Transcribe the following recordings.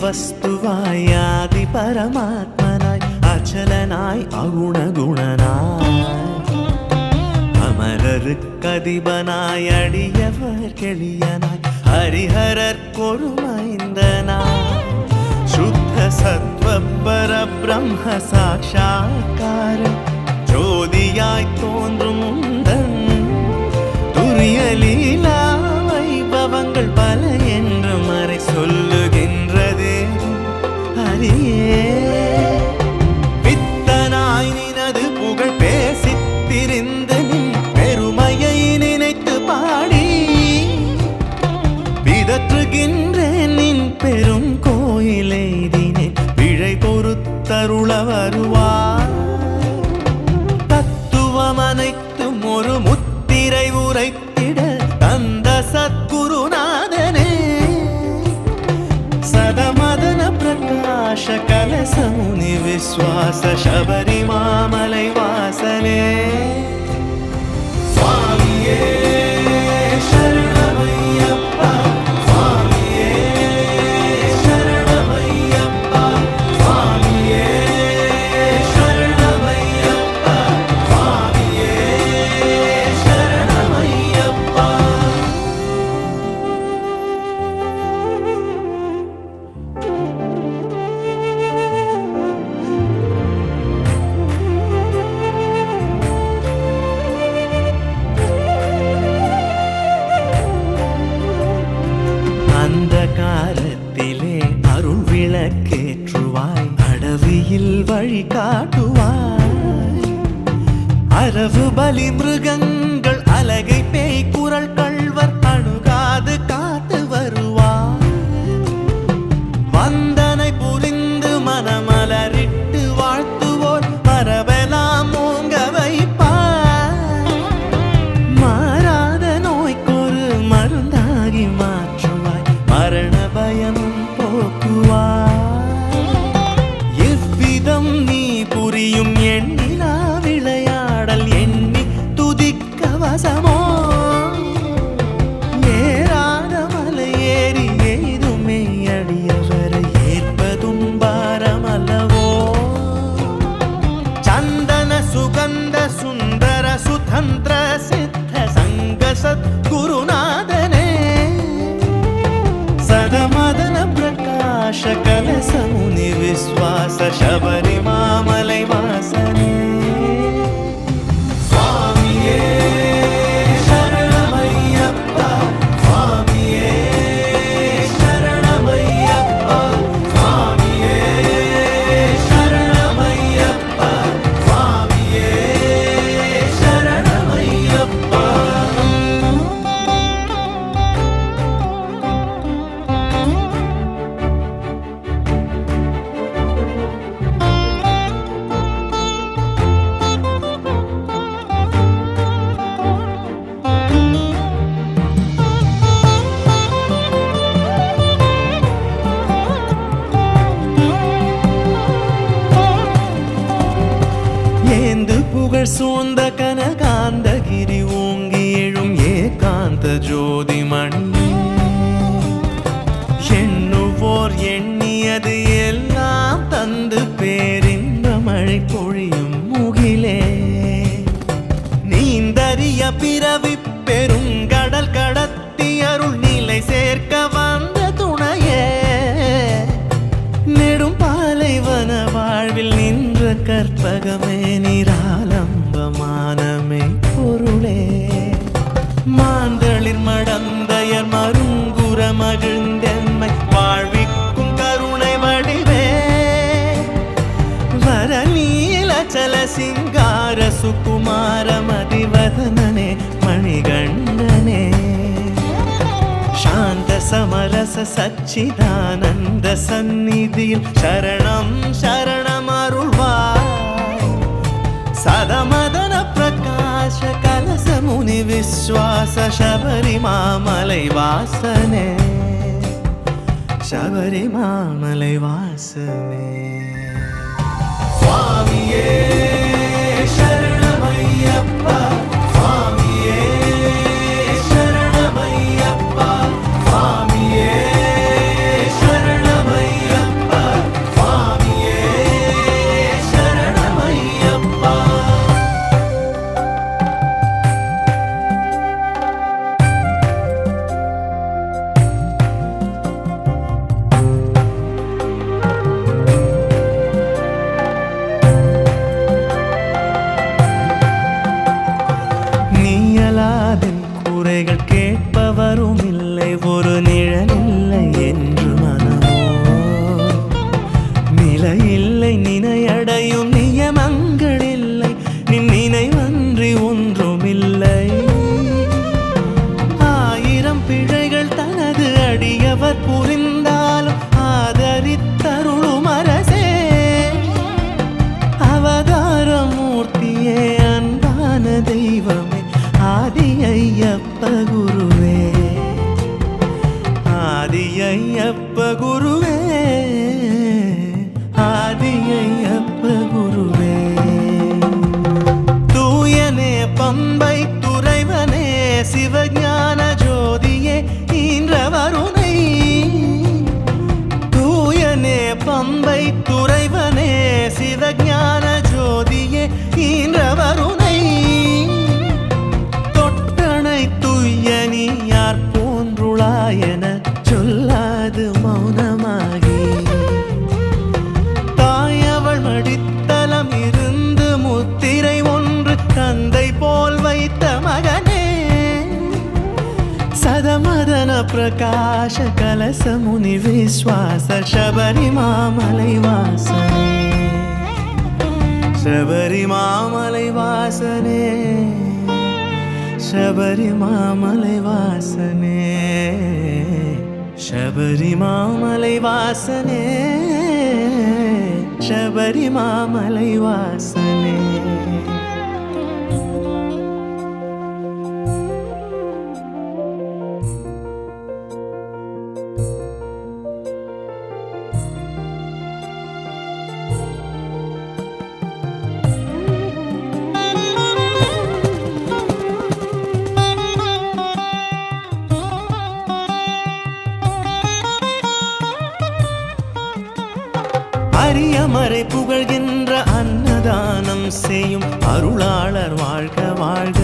വസ്തുവായാതി പരമാത്മനായി അചലനായി അഗുണഗുണനായി അമരർക്കതിപനായി അടിയവർ കെളിയനായി ഹരിഹരർക്കൊരു മൈന്ദനായി ശുദ്ധ സത്വം പരബ്രഹ്മ സാക്ഷാത്കാരം ജ്യോതിയായി തോന്നും തുറിയലീലാ விஸ்வாச சபரிமாமலை வாசலே. சுவாமியே. பரவசமோ ஏறாத மலை ஏறி எய்துமே அடியவரை ஏற்பதும் பாரமல்லவோ? சந்தன சுகந்த சுந்தர சுதந்திர சித்த சங்க சத்குருநாதனே சதமதன பிரகாஷ கலசமுனி விஸ்வாச சபரிமாமலை சூழ்ந்த கனகாந்தகிரி ஓங்கி எழும் ஏகாந்த ஜோதி மணி எண்ணுவோர் எண்ணியது எல்லாம் தந்து பேரின்ப மழை பொழியும் முகிலே. நீந்தறிய பிறவி பெரும் கடல் கடத்தி அருள் நிலை சேர்க்க வந்த துணையே. நெடும் பாலைவன வாழ்வில் நின்ற கற்பகமே நிராலம்பமானமே மகளிர் மடந்தையர் மருங்குற மகிழ்ந்தென்மை. வாழ்விக்கும் கருணை வடிவே. வரநீலச்சல சிங்கார சுகுமார மதிவதனே மணிகண்டனே. சாந்த சமரச சச்சிதானந்த சந்நிதியில் சரணம் விஸ்வாச சபரிமாமலை வாசனே சபரிமாமலை வாசனே சுவாமியே ஐயப்ப குருவே ஆதி ஐயப்ப குருவே. தூயனே பம்பை துறைவனே சிவஞான ஜோதியே ஈன்றவருணை தூயனே பம்பை జ్ఞాన ప్రకాశ కలసముని విశ్వాస శబరిమామలై వాసనే శబరిమామలై వాసనే శబరిమామలై వాసనే శబరిమామలై వాసనే శబరిమామలై వాసనే மறை புகழ்கின்ற அன்னதானம் செய்யும் அருளாளர் வாழ்க வாழ்க.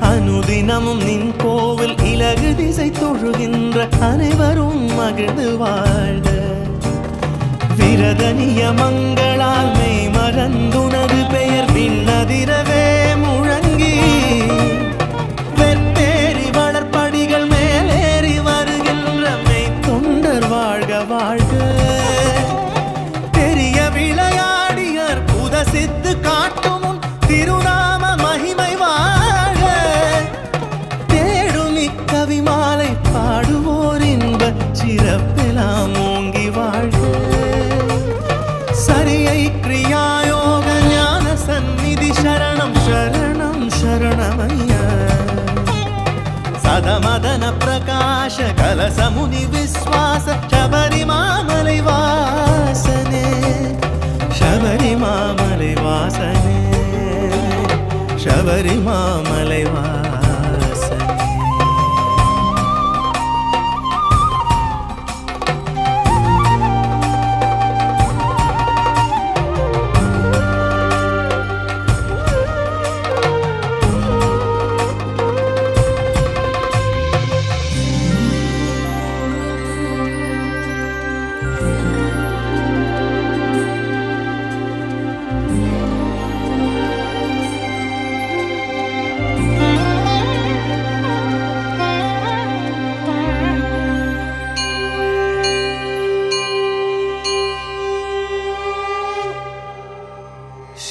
அனுதினமும் நின் கோவில் இலகு திசை தொழுகின்ற அனைவரும் மகிழ்ந்து வாழ்க. விரதனிய மங்க கலசமுனி விஸ்வாச சபரிமாமலை வாசனே சபரிமாமலை வாசனே சபரிமாமலை வாசனே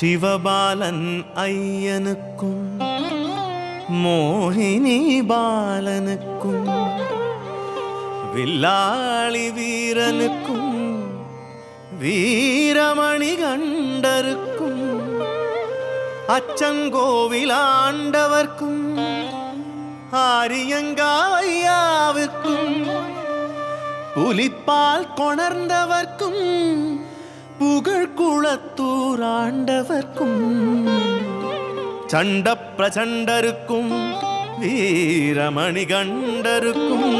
சிவபாலன் ஐயனுக்கும் மோகினி பாலனுக்கும் வில்லாளி வீரனுக்கும் வீரமணி கண்டருக்கும் அச்சங்கோவில் ஆண்டவர்க்கும் ஆரியங்காவையாவிற்கும் புலிப்பால் கொணர்ந்தவர்க்கும் புகழ் குளத்தூர் ஆண்டவர்க்கும் சண்ட பிரச்சண்டருக்கும் வீரமணி கண்டருக்கும்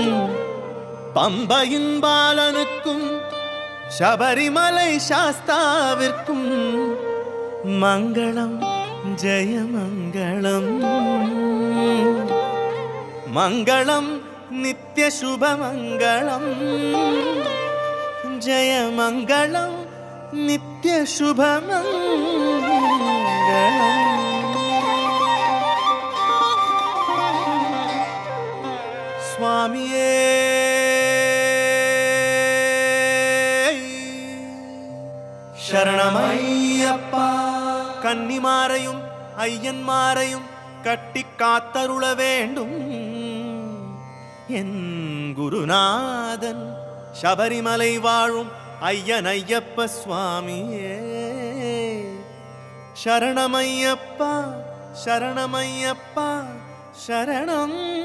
பம்பையின் பாலனுக்கும் சபரிமலை சாஸ்தாவிற்கும் மங்களம் ஜெயமங்களம் மங்களம் நித்திய சுபமங்களம் ஜெயமங்களம் நித்திய சுபமங்களம் சுவாமியே சரணமையப்பா கன்னிமாரையும் ஐயன்மாரையும் கட்டி காத்தருள வேண்டும் என் குருநாதன் சபரிமலை வாழும் ஐயன் ஐயப்ப சுவாமியே. சரணமையப்பா சரணமையப்பா சரணம்.